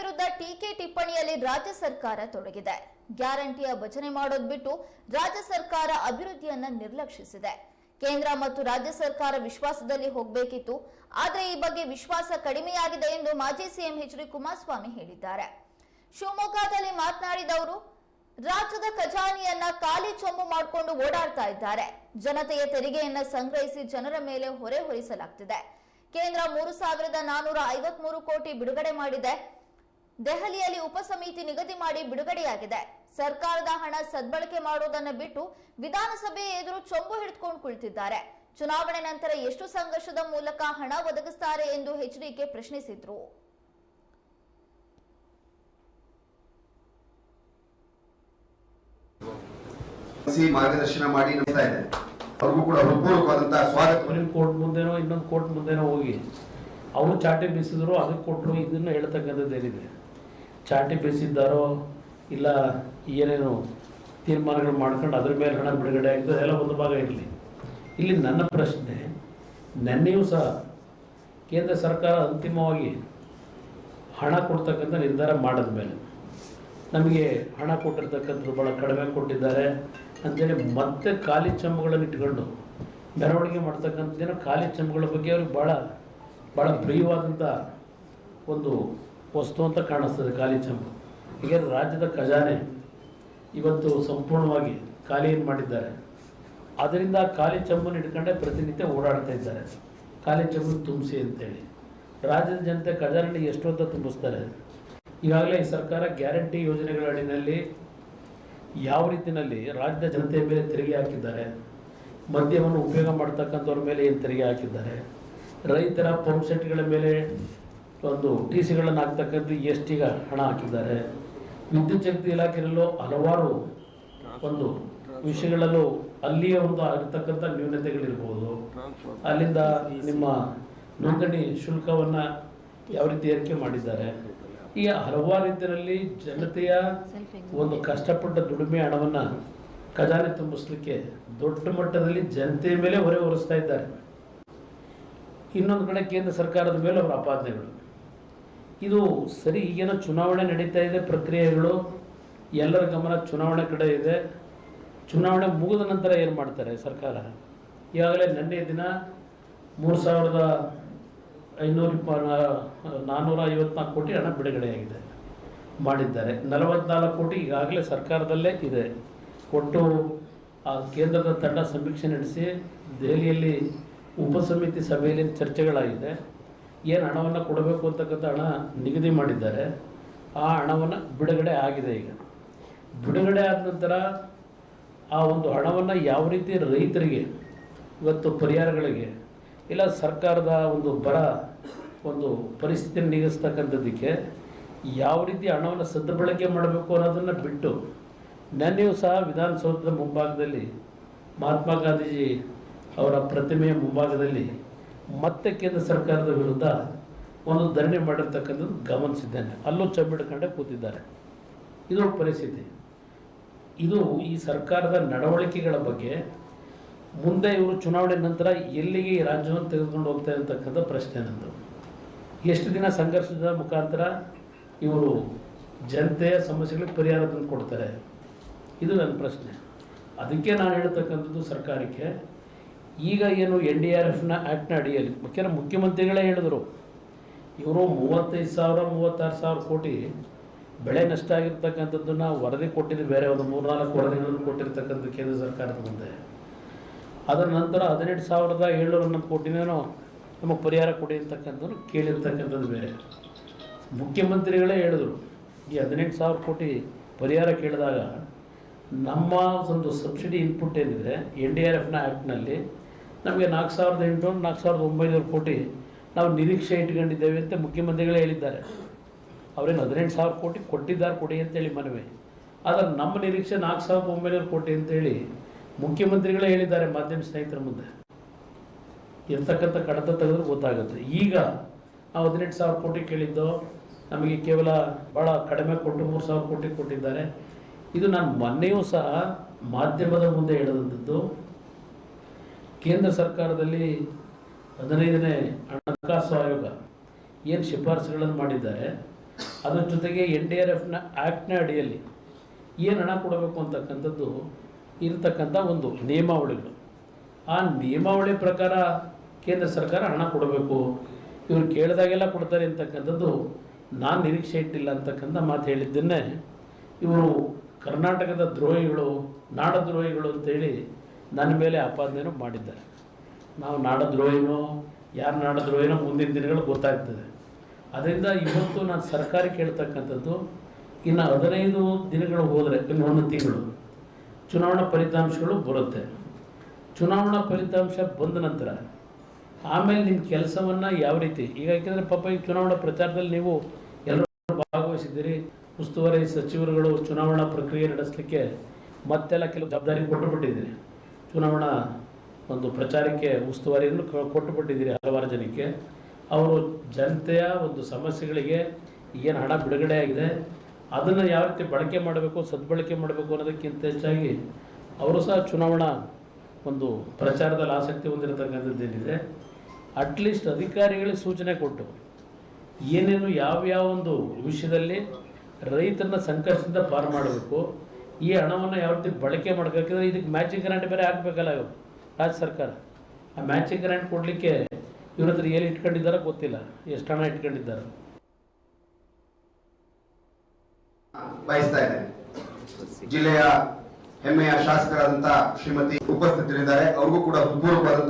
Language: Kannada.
ವಿರುದ್ಧ ಟೀಕೆ ಟಿಪ್ಪಣಿಯಲ್ಲಿ ರಾಜ್ಯ ಸರ್ಕಾರ ತೊಡಗಿದೆ. ಗ್ಯಾರಂಟಿಯ ಭಜನೆ ಮಾಡೋದ್ ಬಿಟ್ಟು ರಾಜ್ಯ ಸರ್ಕಾರ ಅಭಿವೃದ್ಧಿಯನ್ನ ನಿರ್ಲಕ್ಷಿಸಿದೆ. ಕೇಂದ್ರ ಮತ್ತು ರಾಜ್ಯ ಸರ್ಕಾರ ವಿಶ್ವಾಸದಲ್ಲಿ ಹೋಗಬೇಕಿತ್ತು. ಆದರೆ ಈ ಬಗ್ಗೆ ವಿಶ್ವಾಸ ಕಡಿಮೆಯಾಗಿದೆ ಎಂದು ಮಾಜಿ ಸಿಎಂ ಎಚ್ ಡಿ ಕುಮಾರಸ್ವಾಮಿ ಹೇಳಿದ್ದಾರೆ. ಶಿವಮೊಗ್ಗದಲ್ಲಿ ಮಾತನಾಡಿದ ಅವರು ರಾಜ್ಯದ ಖಜಾನೆಯನ್ನ ಖಾಲಿ ಚೊಂಬು ಮಾಡಿಕೊಂಡು ಓಡಾಡ್ತಾ ಇದ್ದಾರೆ. ಜನತೆಯ ತೆರಿಗೆಯನ್ನ ಸಂಗ್ರಹಿಸಿ ಜನರ ಮೇಲೆ ಹೊರೆ ಹೊರಿಸಲಾಗ್ತಿದೆ. ಕೇಂದ್ರ ಮೂರು ಸಾವಿರದ ನಾನೂರ ಐವತ್ಮೂರು ಕೋಟಿ ಬಿಡುಗಡೆ ಮಾಡಿದೆ. ದೆಹಲಿಯಲ್ಲಿ ಉಪಸಮಿತಿ ನಿಗದಿ ಮಾಡಿ ಬಿಡುಗಡೆಯಾಗಿದೆ. ಸರ್ಕಾರದ ಹಣ ಸದ್ಬಳಕೆ ಮಾಡೋದನ್ನ ಬಿಟ್ಟು ವಿಧಾನಸಭೆ ಎದುರು ಚೊಂಬು ಹಿಡಿದುಕೊಂಡು ಕುಳಿತಿದ್ದಾರೆ. ಚುನಾವಣೆ ನಂತರ ಎಷ್ಟು ಸಂಘರ್ಷದ ಮೂಲಕ ಹಣ ಒದಗಿಸ್ತಾರೆ ಎಂದು ಎಚ್ಡಿಕೆ ಪ್ರಶ್ನಿಸಿದ್ರು. ಸಿ ಮಾರ್ಗದರ್ಶನ ಮಾಡಿ ಅವ್ರಿಗೂ ಕೂಡ ಹೃತ್ಪೂರ್ವಕವಾದಂತಹ ಸ್ವಾಗತ. ಸುಪ್ರೀಂ ಕೋರ್ಟ್ ಮುಂದೆನೋ ಇನ್ನೊಂದು ಕೋರ್ಟ್ ಮುಂದೆನೋ ಹೋಗಿ ಅವರು ಚಾಟಿ ಬೀಸಿದ್ರು ಅದಕ್ಕೆ ಕೊಟ್ಟರು ಇದನ್ನು ಹೇಳ್ತಕ್ಕಂಥದ್ದು ಏನಿದೆ? ಚಾಟಿ ಬೀಸಿದ್ದಾರೋ ಇಲ್ಲ ಏನೇನು ತೀರ್ಮಾನಗಳು ಮಾಡ್ಕೊಂಡು ಅದ್ರ ಮೇಲೆ ಹಣ ಬಿಡುಗಡೆ ಆಗಿದ್ದು ಎಲ್ಲ ಒಂದು ಭಾಗ ಇರಲಿ. ಇಲ್ಲಿ ನನ್ನ ಪ್ರಶ್ನೆ, ನೆನ್ನೆಯೂ ಸಹ ಕೇಂದ್ರ ಸರ್ಕಾರ ಅಂತಿಮವಾಗಿ ಹಣ ಕೊಡ್ತಕ್ಕಂಥ ನಿರ್ಧಾರ ಮಾಡಿದ ಮೇಲೆ ನಮಗೆ ಹಣ ಕೊಟ್ಟಿರ್ತಕ್ಕಂಥದ್ದು ಭಾಳ ಕಡಿಮೆ ಕೊಟ್ಟಿದ್ದಾರೆ ಅಂತೇಳಿ ಮತ್ತೆ ಖಾಲಿ ಚಂಬುಗಳನ್ನು ಇಟ್ಕೊಂಡು ಮೆರವಣಿಗೆ ಮಾಡ್ತಕ್ಕಂಥದ್ದೇನೋ ಖಾಲಿ ಚಂಬುಗಳ ಬಗ್ಗೆ ಅವ್ರಿಗೆ ಭಾಳ ಭಾಳ ಪ್ರಿಯವಾದಂಥ ಒಂದು ವಸ್ತು ಅಂತ ಕಾಣಿಸ್ತದೆ, ಖಾಲಿ ಚಂಬು ಈಗ ರಾಜ್ಯದ ಖಜಾನೆ ಇವತ್ತು ಸಂಪೂರ್ಣವಾಗಿ ಖಾಲಿ ಏನು ಮಾಡಿದ್ದಾರೆ? ಅದರಿಂದ ಖಾಲಿ ಚಂಬನ್ನು ಇಟ್ಕೊಂಡೆ ಪ್ರತಿನಿತ್ಯ ಓಡಾಡ್ತಾ ಇದ್ದಾರೆ. ಖಾಲಿ ಚಂಬು ತುಂಬಿಸಿ ಅಂತೇಳಿ. ರಾಜ್ಯದ ಜನತೆ ಖಜಾನೆ ಎಷ್ಟು ಅಂತ ತುಂಬಿಸ್ತಾರೆ? ಈಗಾಗಲೇ ಈ ಸರ್ಕಾರ ಗ್ಯಾರಂಟಿ ಯೋಜನೆಗಳ ಅಡಿನಲ್ಲಿ ಯಾವ ರೀತಿಯಲ್ಲಿ ರಾಜ್ಯದ ಜನತೆಯ ಮೇಲೆ ತೆರಿಗೆ ಹಾಕಿದ್ದಾರೆ, ಮದ್ಯವನ್ನು ಉಪಯೋಗ ಮಾಡ್ತಕ್ಕಂಥವ್ರ ಮೇಲೆ ಏನು ತೆರಿಗೆ ಹಾಕಿದ್ದಾರೆ, ರೈತರ ಪಂಪ್ ಸೆಟ್ಗಳ ಮೇಲೆ ಒಂದು ಟಿ ಸಿಗಳನ್ನು ಹಾಕ್ತಕ್ಕಂಥ ಎಷ್ಟಿಗ ಹಣ ಹಾಕಿದ್ದಾರೆ. ವಿದ್ಯುತ್ ಶಕ್ತಿ ಇಲಾಖೆಯಲ್ಲೂ ಹಲವಾರು ಒಂದು ವಿಷಯಗಳಲ್ಲೂ ಅಲ್ಲಿಯೇ ಒಂದು ಆಗಿರ್ತಕ್ಕಂಥ ನ್ಯೂನತೆಗಳಿರ್ಬೋದು. ಅಲ್ಲಿಂದ ನಿಮ್ಮ ನೋಂದಣಿ ಶುಲ್ಕವನ್ನು ಯಾವ ರೀತಿ ಏರಿಕೆ ಮಾಡಿದ್ದಾರೆ. ಈ ಹಲವಾರು ರೀತಿಯಲ್ಲಿ ಜನತೆಯ ಒಂದು ಕಷ್ಟಪಟ್ಟ ದುಡಿಮೆ ಹಣವನ್ನು ಖಜಾನೆ ತುಂಬಿಸ್ಲಿಕ್ಕೆ ದೊಡ್ಡ ಮಟ್ಟದಲ್ಲಿ ಜನತೆಯ ಮೇಲೆ ಹೊರೆ ಹೊರಿಸ್ತಾ ಇದ್ದಾರೆ. ಇನ್ನೊಂದು ಕಡೆ ಕೇಂದ್ರ ಸರ್ಕಾರದ ಮೇಲೆ ಅವರ ಆಪಾದನೆಗಳು. ಇದು ಸರಿ, ಈಗೇನೋ ಚುನಾವಣೆ ನಡೀತಾ ಇದೆ, ಪ್ರಕ್ರಿಯೆಗಳು, ಎಲ್ಲರ ಗಮನ ಚುನಾವಣೆ ಕಡೆ ಇದೆ. ಚುನಾವಣೆ ಮುಗಿದ ನಂತರ ಏನು ಮಾಡ್ತಾರೆ ಸರ್ಕಾರ? ಈಗಾಗಲೇ ನಿನ್ನೆ ದಿನ ಮೂರು ಸಾವಿರದ ಐನೂರ ಇಪ್ಪ ನಾನ್ನೂರ ಐವತ್ನಾಲ್ಕು ಕೋಟಿ ಹಣ ಬಿಡುಗಡೆಯಾಗಿದೆ ಮಾಡಿದ್ದಾರೆ. ನಲವತ್ನಾಲ್ಕು ಕೋಟಿ ಈಗಾಗಲೇ ಸರ್ಕಾರದಲ್ಲೇ ಇದೆ. ಕೊಟ್ಟು ಆ ಕೇಂದ್ರದ ತಂಡ ಸಮೀಕ್ಷೆ ನಡೆಸಿ ದೆಹಲಿಯಲ್ಲಿ ಉಪಸಮಿತಿ ಸಭೆಯಲ್ಲಿ ಚರ್ಚೆಗಳಾಗಿದೆ. ಏನು ಹಣವನ್ನು ಕೊಡಬೇಕು ಅಂತಕ್ಕಂಥ ಹಣ ನಿಗದಿ ಮಾಡಿದ್ದಾರೆ. ಆ ಹಣವನ್ನು ಬಿಡುಗಡೆ ಆಗಿದೆ ಈಗ. ಬಿಡುಗಡೆ ಆದ ನಂತರ ಆ ಒಂದು ಹಣವನ್ನು ಯಾವ ರೀತಿ ರೈತರಿಗೆ, ಇವತ್ತು ಪರಿಹಾರಗಳಿಗೆ ಇಲ್ಲ ಸರ್ಕಾರದ ಒಂದು ಬರ, ಒಂದು ಪರಿಸ್ಥಿತಿಯನ್ನು ನೀಗಿಸ್ತಕ್ಕಂಥದ್ದಕ್ಕೆ ಯಾವ ರೀತಿ ಹಣವನ್ನು ಸದ್ಬಳಕೆ ಮಾಡಬೇಕು ಅನ್ನೋದನ್ನು ಬಿಟ್ಟು ನೆನ್ನೆಯೂ ಸಹ ವಿಧಾನಸೌಧದ ಮುಂಭಾಗದಲ್ಲಿ ಮಹಾತ್ಮ ಗಾಂಧೀಜಿ ಅವರ ಪ್ರತಿಮೆಯ ಮುಂಭಾಗದಲ್ಲಿ ಮತ್ತೆ ಕೇಂದ್ರ ಸರ್ಕಾರದ ವಿರುದ್ಧ ಒಂದು ಧರಣಿ ಮಾಡಿರ್ತಕ್ಕಂಥದ್ದು ಗಮನಿಸಿದ್ದೇನೆ ಅಲ್ಲೂ ಚಂಬಿಡ್ಕೊಂಡೆ ಕೂತಿದ್ದಾರೆ. ಇದು ಪರಿಸ್ಥಿತಿ. ಇದು ಈ ಸರ್ಕಾರದ ನಡವಳಿಕೆಗಳ ಬಗ್ಗೆ ಮುಂದೆ ಇವರು ಚುನಾವಣೆ ನಂತರ ಎಲ್ಲಿಗೆ ಈ ರಾಜ್ಯವನ್ನು ತೆಗೆದುಕೊಂಡು ಹೋಗ್ತಾರೆ ಅಂತಕ್ಕಂಥ ಪ್ರಶ್ನೆ ನಂದು. ಎಷ್ಟು ದಿನ ಸಂಘರ್ಷದ ಮುಖಾಂತರ ಇವರು ಜನತೆಯ ಸಮಸ್ಯೆಗಳಿಗೆ ಪರಿಹಾರ ತಂದು ಕೊಡ್ತಾರೆ? ಇದು ನನ್ನ ಪ್ರಶ್ನೆ. ಅದಕ್ಕೆ ನಾನು ಹೇಳ್ತಕ್ಕಂಥದ್ದು ಸರ್ಕಾರಕ್ಕೆ ಈಗ ಏನು ಎನ್ ಡಿ ಆರ್ ಎಫ್ನ ಆ್ಯಕ್ಟ್ನ ಅಡಿಯಲ್ಲಿ ಮುಖ್ಯನ ಮುಖ್ಯಮಂತ್ರಿಗಳೇ ಹೇಳಿದರು. ಇವರು ಮೂವತ್ತೈದು ಸಾವಿರ, ಮೂವತ್ತಾರು ಸಾವಿರ ಕೋಟಿ ಬೆಳೆ ನಷ್ಟ ಆಗಿರ್ತಕ್ಕಂಥದ್ದನ್ನು ವರದಿ ಕೊಟ್ಟಿದ್ದು ಬೇರೆ ಒಂದು ಮೂರ್ನಾಲ್ಕು ವರದಿಗಳನ್ನು ಕೊಟ್ಟಿರ್ತಕ್ಕಂಥ ಕೇಂದ್ರ ಸರ್ಕಾರದ ಮುಂದೆ. ಅದರ ನಂತರ ಹದಿನೆಂಟು ಸಾವಿರದ ಏಳ್ನೂರ ಹನ್ನೊಂದು ಕೋಟಿನೇನೋ ನಮಗೆ ಪರಿಹಾರ ಕೊಡಿ ಅಂತಕ್ಕಂಥದ್ದು ಕೇಳಿರ್ತಕ್ಕಂಥದ್ದು ಬೇರೆ. ಮುಖ್ಯಮಂತ್ರಿಗಳೇ ಹೇಳಿದರು, ಈ ಹದಿನೆಂಟು ಸಾವಿರ ಕೋಟಿ ಪರಿಹಾರ ಕೇಳಿದಾಗ ನಮ್ಮ ಒಂದು ಸಬ್ಸಿಡಿ ಇನ್ಪುಟ್ ಏನಿದೆ ಎನ್ ಡಿ ಆರ್ ಎಫ್ನ ಆ್ಯಕ್ಟ್ನಲ್ಲಿ ನಮಗೆ ನಾಲ್ಕು ಸಾವಿರದ ಎಂಟುನೂರು, ನಾಲ್ಕು ಸಾವಿರದ ಒಂಬೈನೂರು ಕೋಟಿ ನಾವು ನಿರೀಕ್ಷೆ ಇಟ್ಕೊಂಡಿದ್ದೇವೆ ಅಂತ ಮುಖ್ಯಮಂತ್ರಿಗಳೇ ಹೇಳಿದ್ದಾರೆ. ಅವರೇನು ಹದಿನೆಂಟು ಸಾವಿರ ಕೋಟಿ ಕೊಟ್ಟಿದ್ದಾರೆ ಕೊಡಿ ಅಂತೇಳಿ ಮನವಿ. ಆದರೆ ನಮ್ಮ ನಿರೀಕ್ಷೆ ನಾಲ್ಕು ಸಾವಿರದ ಒಂಬೈನೂರು ಕೋಟಿ ಅಂತೇಳಿ ಮುಖ್ಯಮಂತ್ರಿಗಳೇ ಹೇಳಿದ್ದಾರೆ ಮಾಧ್ಯಮ ಸ್ನೇಹಿತರ ಮುಂದೆ. ಇರ್ತಕ್ಕಂಥ ಕಡತ ತೆಗೆದ್ರೆ ಗೊತ್ತಾಗುತ್ತೆ. ಈಗ ನಾವು ಹದಿನೆಂಟು ಸಾವಿರ ಕೋಟಿ ಕೇಳಿದ್ದು ನಮಗೆ ಕೇವಲ ಭಾಳ ಕಡಿಮೆ ಕೊಟ್ಟು ಮೂರು ಸಾವಿರ ಕೋಟಿ ಕೊಟ್ಟಿದ್ದಾರೆ. ಇದು ನಾನು ಮೊನ್ನೆಯೂ ಸಹ ಮಾಧ್ಯಮದ ಮುಂದೆ ಹೇಳಿದಂಥದ್ದು. ಕೇಂದ್ರ ಸರ್ಕಾರದಲ್ಲಿ ಹದಿನೈದನೇ ಹಣಕಾಸು ಆಯೋಗ ಏನು ಶಿಫಾರಸುಗಳನ್ನು ಮಾಡಿದ್ದಾರೆ, ಅದರ ಜೊತೆಗೆ ಎನ್ ಡಿ ಆರ್ ಎಫ್ನ ಆ್ಯಕ್ಟ್ನ ಅಡಿಯಲ್ಲಿ ಏನು ಹಣ ಕೊಡಬೇಕು ಅಂತಕ್ಕಂಥದ್ದು ಇರತಕ್ಕಂಥ ಒಂದು ನಿಯಮಾವಳಿಗಳು. ಆ ನಿಯಮಾವಳಿ ಪ್ರಕಾರ ಕೇಂದ್ರ ಸರ್ಕಾರ ಹಣ ಕೊಡಬೇಕು. ಇವರು ಕೇಳಿದಾಗೆಲ್ಲ ಕೊಡ್ತಾರೆ ಅಂತಕ್ಕಂಥದ್ದು ನಾನು ನಿರೀಕ್ಷೆ ಇಟ್ಟಿಲ್ಲ ಅಂತಕ್ಕಂಥ ಮಾತು ಹೇಳಿದ್ದನ್ನೇ ಇವರು ಕರ್ನಾಟಕದ ದ್ರೋಹಿಗಳು ನಾಡದ್ರೋಹಿಗಳು ಅಂತೇಳಿ ನನ್ನ ಮೇಲೆ ಆಪಾದನೆಯನ್ನು ಮಾಡಿದ್ದಾರೆ. ನಾವು ನಾಡದ್ರೋಹಿನೋ ಯಾರು ನಾಡದ್ರೋಹಿನೋ ಮುಂದಿನ ದಿನಗಳು ಗೊತ್ತಾಗ್ತದೆ. ಅದರಿಂದ ಇವತ್ತು ನಾನು ಸರ್ಕಾರಕ್ಕೆ ಹೇಳ್ತಕ್ಕಂಥದ್ದು ಇನ್ನು ಹದಿನೈದು ದಿನಗಳು ಹೋದರೆ ಒಂದು ತಿಂಗಳು ಚುನಾವಣಾ ಫಲಿತಾಂಶಗಳು ಬರುತ್ತೆ. ಚುನಾವಣಾ ಫಲಿತಾಂಶ ಬಂದ ನಂತರ ಆಮೇಲೆ ನಿಮ್ಮ ಕೆಲಸವನ್ನು ಯಾವ ರೀತಿ, ಈಗ ಯಾಕೆಂದರೆ ಪಾಪ ಈ ಚುನಾವಣಾ ಪ್ರಚಾರದಲ್ಲಿ ನೀವು ಎಲ್ಲರೂ ಭಾಗವಹಿಸಿದ್ದೀರಿ ಉಸ್ತುವಾರಿ ಸಚಿವರುಗಳು ಚುನಾವಣಾ ಪ್ರಕ್ರಿಯೆ ನಡೆಸಲಿಕ್ಕೆ ಮತ್ತೆಲ್ಲ ಕೆಲವು ಜವಾಬ್ದಾರಿ ಕೊಟ್ಟುಬಿಟ್ಟಿದ್ದೀರಿ. ಚುನಾವಣಾ ಒಂದು ಪ್ರಚಾರಕ್ಕೆ ಉಸ್ತುವಾರಿಯನ್ನು ಕ- ಕೊಟ್ಟುಬಿಟ್ಟಿದ್ದೀರಿ ಹಲವಾರು ಜನಕ್ಕೆ. ಅವರು ಜನತೆಯ ಒಂದು ಸಮಸ್ಯೆಗಳಿಗೆ ಏನು ಹಣ ಬಿಡುಗಡೆ ಆಗಿದೆ, ಅದನ್ನು ಯಾವ ರೀತಿ ಬಳಕೆ ಮಾಡಬೇಕು, ಸದ್ಬಳಕೆ ಮಾಡಬೇಕು ಅನ್ನೋದಕ್ಕಿಂತ ಹೆಚ್ಚಾಗಿ ಅವರು ಸಹ ಚುನಾವಣಾ ಒಂದು ಪ್ರಚಾರದಲ್ಲಿ ಆಸಕ್ತಿ ಹೊಂದಿರತಕ್ಕಂಥದ್ದೇನಿದೆ ಅಟ್ಲೀಸ್ಟ್ ಅಧಿಕಾರಿಗಳಿಗೆ ಸೂಚನೆ ಕೊಟ್ಟು ಏನೇನು ಯಾವ್ಯಾವ ಒಂದು ವಿಷಯದಲ್ಲಿ ರೈತರನ್ನ ಸಂಕಷ್ಟದಿಂದ ಪಾರು ಮಾಡಬೇಕು. ಈ ಹಣವನ್ನು ಯಾವ ರೀತಿ ಬಳಕೆ ಮಾಡಬೇಕಂದ್ರೆ ಇದಕ್ಕೆ ಮ್ಯಾಚಿಂಗ್ ಗ್ರಾಂಟ್ ಬೇರೆ ಹಾಕಬೇಕಲ್ಲ ಇವರು, ರಾಜ್ಯ ಸರ್ಕಾರ. ಆ ಮ್ಯಾಚಿಂಗ್ ಗ್ರಾಂಟ್ ಕೊಡಲಿಕ್ಕೆ ಇವ್ರ ಹತ್ರ ಏನು ಇಟ್ಕೊಂಡಿದ್ದಾರೋ ಗೊತ್ತಿಲ್ಲ, ಎಷ್ಟು ಹಣ ಇಟ್ಕೊಂಡಿದ್ದಾರೆ. ಜಿಲ್ಲೆಯ ಹೆಮ್ಮೆಯ ಶಾಸಕರಾದಂತಹ ಶ್ರೀಮತಿ ಉಪಸ್ಥಿತರಿದ್ದಾರೆ, ಅವ್ರಿಗೂ ಕೂಡ ಹೃತ್ಪೂರ್ವಕವಾದಂತ